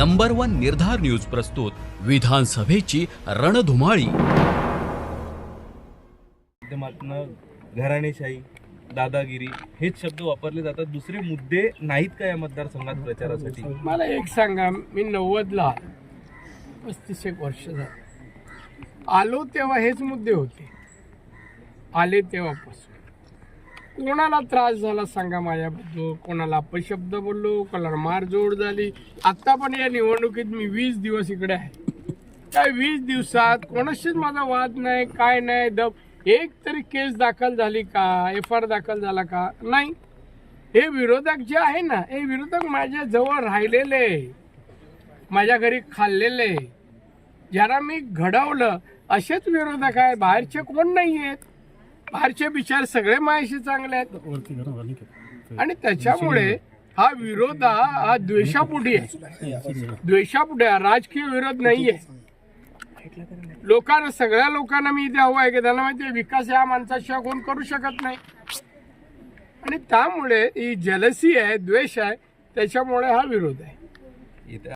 Number one निर्धार news प्रस्तुत विधानसभेची रणधुमाळी. माध्यमातनं घराणेशाही दादागिरी हेच शब्द वापरले जातात. दुसरे मुद्दे नाहीत का या मतदारसंघात प्रचारासाठी? मला एक सांगा मी नव्वदला पस्तीस एक वर्ष झालं. आलो तेव्हा हेच मुद्दे होते. आले तेव्हापासून. कोणाला त्रास झाला सांगा माझ्याबद्दल? कोणाला अपशब्द बोललो कोणाला मारजोड झाली? आत्ता पण या निवडणुकीत मी वीस दिवस इकडे आहे. त्या वीस दिवसात कोणाशीच माझा वाद नाही काय नाही दब. एक तरी केस दाखल झाली का? एफ आर दाखल झाला का? नाही. हे विरोधक जे आहे ना हे विरोधक माझ्या जवळ राहिलेले माझ्या घरी खाल्लेले. ज्याला मी घडवलं असेच विरोधक आहे बाहेरचे कोण नाही आहेत बाहेरचे विचार सगळे माझ्याशी चांगले आहेत. आणि त्याच्यामुळे हा विरोध हा द्वेषापुढे आहे. द्वेषापुढे. राजकीय विरोध नाहीये. लोकांना सगळ्या लोकांना मी इथे हवं आहे की त्यांना माहिती आहे विकास या माणसाशिवाय कोण करू शकत नाही. आणि त्यामुळे ही जलसी आहे द्वेष आहे त्याच्यामुळे हा विरोध आहे. इथे